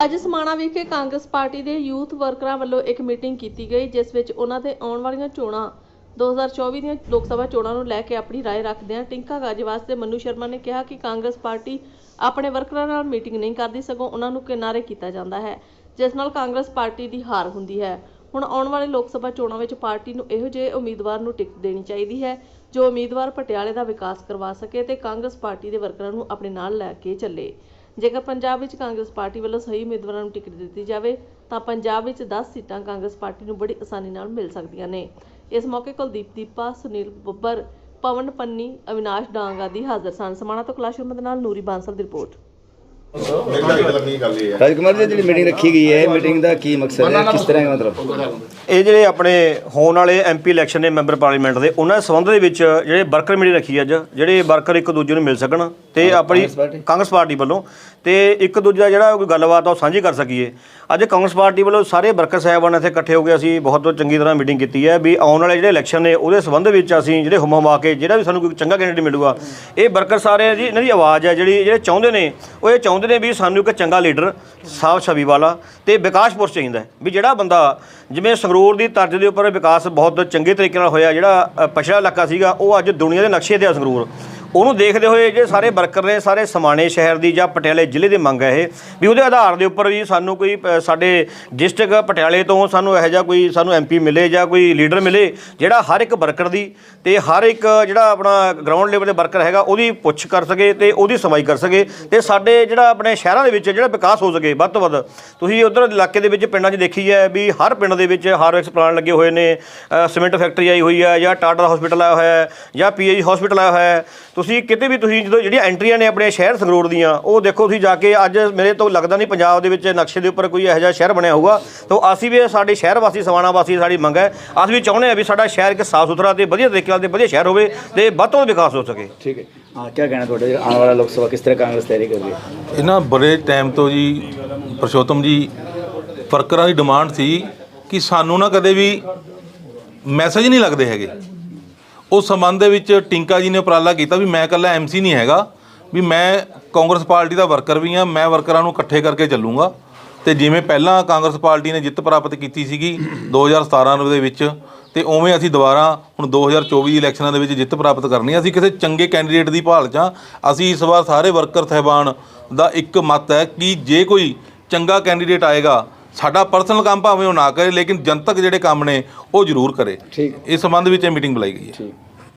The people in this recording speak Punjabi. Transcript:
ਅੱਜ ਸਮਾਣਾ ਵਿਖੇ ਕਾਂਗਰਸ ਪਾਰਟੀ ਦੇ ਯੂਥ ਵਰਕਰਾਂ ਵੱਲੋਂ ਇੱਕ ਮੀਟਿੰਗ ਕੀਤੀ ਗਈ ਜਿਸ ਵਿੱਚ ਉਹਨਾਂ ਦੇ ਆਉਣ ਵਾਲੀਆਂ ਚੋਣਾਂ 2024 ਦੀਆਂ ਲੋਕ ਸਭਾ ਚੋਣਾਂ ਨੂੰ ਲੈ ਕੇ ਆਪਣੀ رائے ਰੱਖਦਿਆਂ ਟਿੰਕਾ ਗਾਜਵਾਸ ਤੇ ਮੰਨੂ ਸ਼ਰਮਾ ਨੇ ਕਿਹਾ ਕਿ ਕਾਂਗਰਸ ਪਾਰਟੀ ਆਪਣੇ ਵਰਕਰਾਂ ਨਾਲ ਮੀਟਿੰਗ ਨਹੀਂ ਕਰਦੀ ਸਗੋਂ ਉਹਨਾਂ ਨੂੰ ਕਿਨਾਰੇ ਕੀਤਾ ਜਾਂਦਾ ਹੈ ਜਿਸ ਨਾਲ ਕਾਂਗਰਸ ਪਾਰਟੀ ਦੀ ਹਾਰ ਹੁੰਦੀ ਹੈ ਹੁਣ ਆਉਣ ਵਾਲੇ ਲੋਕ ਸਭਾ ਚੋਣਾਂ ਵਿੱਚ ਪਾਰਟੀ ਨੂੰ ਇਹੋ ਜਿਹੇ ਉਮੀਦਵਾਰ ਨੂੰ ਟਿਕਟ ਦੇਣੀ ਚਾਹੀਦੀ ਹੈ ਜੋ ਉਮੀਦਵਾਰ ਪਟਿਆਲੇ ਦਾ ਵਿਕਾਸ ਕਰਵਾ ਸਕੇ ਤੇ ਕਾਂਗਰਸ ਪਾਰਟੀ ਦੇ ਵਰਕਰਾਂ ਨੂੰ ਆਪਣੇ ਨਾਲ ਲੈ ਕੇ ਚੱਲੇ ਜੇਕਰ ਪੰਜਾਬ ਵਿੱਚ ਕਾਂਗਰਸ ਪਾਰਟੀ ਵੱਲੋਂ ਸਹੀ ਉਮੀਦਵਾਰਾਂ ਨੂੰ ਟਿਕਟ ਦਿੱਤੀ ਜਾਵੇ, ਤਾਂ ਪੰਜਾਬ ਵਿੱਚ 10 ਸੀਟਾਂ ਕਾਂਗਰਸ ਪਾਰਟੀ ਨੂੰ ਬੜੀ ਆਸਾਨੀ ਨਾਲ ਮਿਲ ਸਕਦੀਆਂ ਨੇ। ਇਸ ਮੌਕੇ ਕੁਲਦੀਪ ਦੀਪਾ, ਸੁਨੀਲ ਬੱਬਰ, ਪਵਨ ਪੰਨੀ, ਅਵਿਨਾਸ਼ ਡਾਂਗ ਆਦਿ ਹਾਜ਼ਰ ਸਨ। ਸਮਾਣਾ ਤੋਂ ਕਲਾਸ਼ ਅਹਿਮਦ ਨਾਲ ਨੂਰੀ ਬਾਂਸਲ ਦੀ ਰਿਪੋਰਟ। ਇਹ ਰਾਜਕੁਮਾਰ ਜੀ ਜਿਹੜੀ ਮੀਟਿੰਗ ਰੱਖੀ ਗਈ ਹੈ ਮੀਟਿੰਗ ਦਾ ਕੀ ਮਕਸਦ ਹੈ? ਕਿਸ ਤਰ੍ਹਾਂ ਮਤਲਬ? ਇਹ ਜਿਹੜੇ ਆਪਣੇ ਹੋਣ ਵਾਲੇ ਐਮਪੀ ਇਲੈਕਸ਼ਨ ਨੇ ਮੈਂਬਰ ਪਾਰਲੀਮੈਂਟ ਦੇ ਉਹਨਾਂ ਦੇ ਸੰਬੰਧ ਦੇ ਵਿੱਚ ਜਿਹੜੇ ਵਰਕਰ ਮੀਟਿੰਗ ਰੱਖੀ ਅੱਜ ਜਿਹੜੇ ਵਰਕਰ ਇੱਕ ਦੂਜੇ ਨੂੰ ਮਿਲ ਸਕਣ ਤੇ ਆਪਣੀ ਕਾਂਗਰਸ ਪਾਰਟੀ? ਵੱਲੋਂ ਤੇ ਇੱਕ ਦੂਜੇ ਦਾ ਜਿਹੜਾ ਕੋਈ ਗੱਲਬਾਤ ਆ ਉਹ ਸਾਂਝੀ ਕਰ ਸਕੀਏ। ਅੱਜ ਕਾਂਗਰਸ ਪਾਰਟੀ ਵੱਲੋਂ ਸਾਰੇ ਵਰਕਰ ਸਾਹਿਬਾਨ ਇੱਥੇ ਇਕੱਠੇ ਹੋ ਕੇ ਅਸੀਂ ਬਹੁਤ ਚੰਗੀ ਤਰ੍ਹਾਂ ਮੀਟਿੰਗ ਕੀਤੀ ਹੈ ਵੀ ਆਉਣ ਵਾਲੇ ਜਿਹੜੇ ਇਲੈਕਸ਼ਨ ਨੇ ਉਹਦੇ ਸੰਬੰਧ ਵਿੱਚ ਅਸੀਂ ਜਿਹੜੇ ਹੁਮ ਹੁਮਾ ਕੇ ਜਿਹੜਾ ਵੀ ਸਾਨੂੰ ਕੋਈ ਚੰਗਾ ਕੈਂਡੀਡੇਟ ਮਿਲੂਗਾ ਇਹ ਵਰਕਰ ਸਾਰੇ ਜੀ ਇਹਨਾਂ ਦੀ ਆਵਾਜ਼ ਹੈ ਜਿਹੜੀ ਜਿਹੜੇ ਚਾਹੁੰਦੇ ਨੇ ਉਹ ਇਹ ਚਾਹੁੰਦੇ ਨੇ ਵੀ ਸਾਨੂੰ ਇੱਕ ਚੰਗਾ ਲੀਡਰ ਸਾਫ਼ ਛਵੀ ਵਾਲਾ ਤੇ ਵਿਕਾਸ ਪੁਰਸ਼ ਚਾਹੀਦਾ ਵੀ ਜਿਹੜਾ ਬੰਦਾ ਜਿਵੇਂ ਸੰਗਰੂਰ ਦੀ ਤਰਜ਼ ਦੇ ਉੱਪਰ ਵਿਕਾਸ ਬਹੁਤ ਚੰਗੇ ਤਰੀਕੇ ਨਾਲ ਹੋਇਆ, ਜਿਹੜਾ ਪਛੜਾ ਇਲਾਕਾ ਸੀਗਾ, ਉਹ ਅੱਜ ਦੁਨੀਆ ਦੇ ਨਕਸ਼ੇ ਤੇ ਆ ਸੰਗਰੂਰ। ਉਹਨੂੰ ਦੇਖਦੇ ਹੋਏ ਜਿਹੜੇ ਸਾਰੇ ਵਰਕਰ ਨੇ, ਸਾਰੇ ਸਮਾਣੇ ਸ਼ਹਿਰ ਦੀ ਜਾਂ ਪਟਿਆਲੇ ਜ਼ਿਲ੍ਹੇ ਦੀ ਮੰਗ ਹੈ ਇਹ, ਵੀ ਉਹਦੇ ਆਧਾਰ ਦੇ ਉੱਪਰ ਵੀ ਸਾਨੂੰ ਕੋਈ ਸਾਡੇ ਡਿਸਟ੍ਰਿਕਟ ਪਟਿਆਲੇ ਤੋਂ ਸਾਨੂੰ ਇਹੋ ਜਿਹਾ ਕੋਈ ਸਾਨੂੰ ਐਮਪੀ ਮਿਲੇ ਜਾਂ ਕੋਈ ਲੀਡਰ ਮਿਲੇ ਜਿਹੜਾ ਹਰ ਇੱਕ ਵਰਕਰ ਦੀ ਤੇ ਹਰ ਇੱਕ ਜਿਹੜਾ ਆਪਣਾ ਗਰਾਊਂਡ ਲੈਵਲ ਦੇ ਵਰਕਰ ਹੈਗਾ, ਉਹਦੀ ਪੁੱਛ ਕਰ ਸਕੇ ਤੇ ਉਹਦੀ ਸੁਣਵਾਈ ਕਰ ਸਕੇ ਤੇ ਸਾਡੇ ਜਿਹੜਾ ਆਪਣੇ ਸ਼ਹਿਰਾਂ ਦੇ ਵਿੱਚ ਜਿਹੜਾ ਵਿਕਾਸ ਹੋ ਸਕੇ ਵੱਧ ਤੋਂ ਵੱਧ। ਤੁਸੀਂ ਉਧਰ ਇਲਾਕੇ ਦੇ ਵਿੱਚ ਪਿੰਡਾਂ 'ਚ ਦੇਖੀ ਹੈ ਵੀ ਹਰ ਪਿੰਡ ਦੇ ਵਿੱਚ ਹਾਰਵੈਕਸ ਪਲਾਂਟ ਲੱਗੇ ਹੋਏ ਨੇ ਸੀਮੈਂਟ ਫੈਕਟਰੀ ਆਈ ਹੋਈ ਹੈ ਜਾਂ ਟਾਟਾ ਹਸਪੀਟਲ ਆਇਆ ਹੋਇਆ ਹੈ ਜਾਂ ਪੀਏਜੀ ਹਸਪੀਟਲ ਆਇਆ ਹੋਇਆ ਹੈ। ਤੁਸੀਂ ਕਿਤੇ ਵੀ ਤੁਸੀਂ ਜਦੋਂ ਜਿਹੜੀਆਂ ਐਂਟਰੀਆਂ ਨੇ ਆਪਣੇ ਸ਼ਹਿਰ ਸੰਗਰੂਰ ਦੀਆਂ ਉਹ ਦੇਖੋ ਤੁਸੀਂ ਜਾ ਕੇ ਅੱਜ ਮੇਰੇ ਤੋਂ ਲੱਗਦਾ ਨਹੀਂ ਪੰਜਾਬ ਦੇ ਵਿੱਚ ਨਕਸ਼ੇ ਦੇ ਉੱਪਰ ਕੋਈ ਇਹੋ ਜਿਹਾ ਸ਼ਹਿਰ ਬਣਿਆ ਹੋਊਗਾ। ਤਾਂ ਅਸੀਂ ਵੀ ਸਾਡੇ ਸ਼ਹਿਰ ਵਾਸੀ ਸਵਾਣਾ ਵਾਸੀ ਸਾਡੀ ਮੰਗ ਹੈ। ਅਸੀਂ ਵੀ ਚਾਹੁੰਦੇ ਹਾਂ ਵੀ ਸਾਡਾ ਸ਼ਹਿਰ ਇੱਕ ਸਾਫ਼ ਸੁਥਰਾ ਤੇ ਵਧੀਆ ਤਰੀਕੇ ਨਾਲ ਤੇ ਵਧੀਆ ਸ਼ਹਿਰ ਹੋਵੇ ਤੇ ਵੱਧ ਤੋਂ ਵੱਧ ਵਿਕਾਸ ਹੋ ਸਕੇ। ਠੀਕ ਹੈ। ਹਾਂ ਕੀ ਕਹਿਣਾ ਤੁਹਾਡੇ? ਆਉਣ ਵਾਲਾ ਲੋਕ ਸਭਾ ਕਿਸ ਤਰ੍ਹਾਂ ਕਾਂਗਰਸ ਤਿਆਰੀ ਕਰ ਰਹੀ ਹੈ ਇਹਨਾਂ ਬੜੇ ਟਾਈਮ ਤੋਂ ਜੀ ਪਰਸ਼ੋਤਮ ਜੀ ਵਰਕਰਾਂ ਦੀ ਡਿਮਾਂਡ ਸੀ ਕਿ ਸਾਨੂੰ ਨਾ ਕਦੇ ਵੀ ਮੈਸੇਜ ਨਹੀਂ ਲੱਗਦੇ ਹੈਗੇ। ਉਸ ਸੰਬੰਧ ਦੇ ਵਿੱਚ ਟਿੰਕਾ ਜੀ ਨੇ ਉਪਰਾਲਾ ਕੀਤਾ ਵੀ ਮੈਂ ਇਕੱਲਾ ਐਮਸੀ ਨਹੀਂ ਹੈਗਾ, ਵੀ ਮੈਂ ਕਾਂਗਰਸ ਪਾਰਟੀ ਦਾ ਵਰਕਰ ਵੀ ਹਾਂ, ਮੈਂ ਵਰਕਰਾਂ ਨੂੰ ਇਕੱਠੇ ਕਰਕੇ ਚੱਲੂੰਗਾ ਤੇ ਜਿਵੇਂ ਪਹਿਲਾਂ ਕਾਂਗਰਸ ਪਾਰਟੀ ਨੇ ਜਿੱਤ ਪ੍ਰਾਪਤ ਕੀਤੀ ਸੀਗੀ 2017 ਦੇ ਵਿੱਚ, ਤੇ ਉਵੇਂ ਅਸੀਂ ਦੁਬਾਰਾ ਹੁਣ 2024 ਦੀ ਇਲੈਕਸ਼ਨਾਂ ਦੇ ਵਿੱਚ ਜਿੱਤ ਪ੍ਰਾਪਤ ਕਰਨੀ ਹੈ। ਅਸੀਂ ਕਿਸੇ ਚੰਗੇ ਕੈਂਡੀਡੇਟ ਦੀ ਭਾਲ 'ਚ ਹਾਂ ਅਸੀਂ ਇਸ ਵਾਰ ਸਾਰੇ ਵਰਕਰ ਸਹਿਬਾਨ ਦਾ ਇੱਕ ਮਤ ਹੈ ਕਿ ਜੇ ਕੋਈ ਚੰਗਾ ਕੈਂਡੀਡੇਟ ਆਏਗਾ ਸਾਡਾ ਪਰਸਨਲ ਕੰਮ ਭਾਵੇਂ ਉਹ ਨਾ ਕਰੇ ਲੇਕਿਨ ਜਨਤਕ ਜਿਹੜੇ ਕੰਮ ਨੇ ਉਹ ਜ਼ਰੂਰ ਕਰੇ। ਇਸ ਸੰਬੰਧ ਵਿੱਚ ਇਹ ਮੀਟਿੰਗ ਬੁਲਾਈ ਗਈ ਹੈ।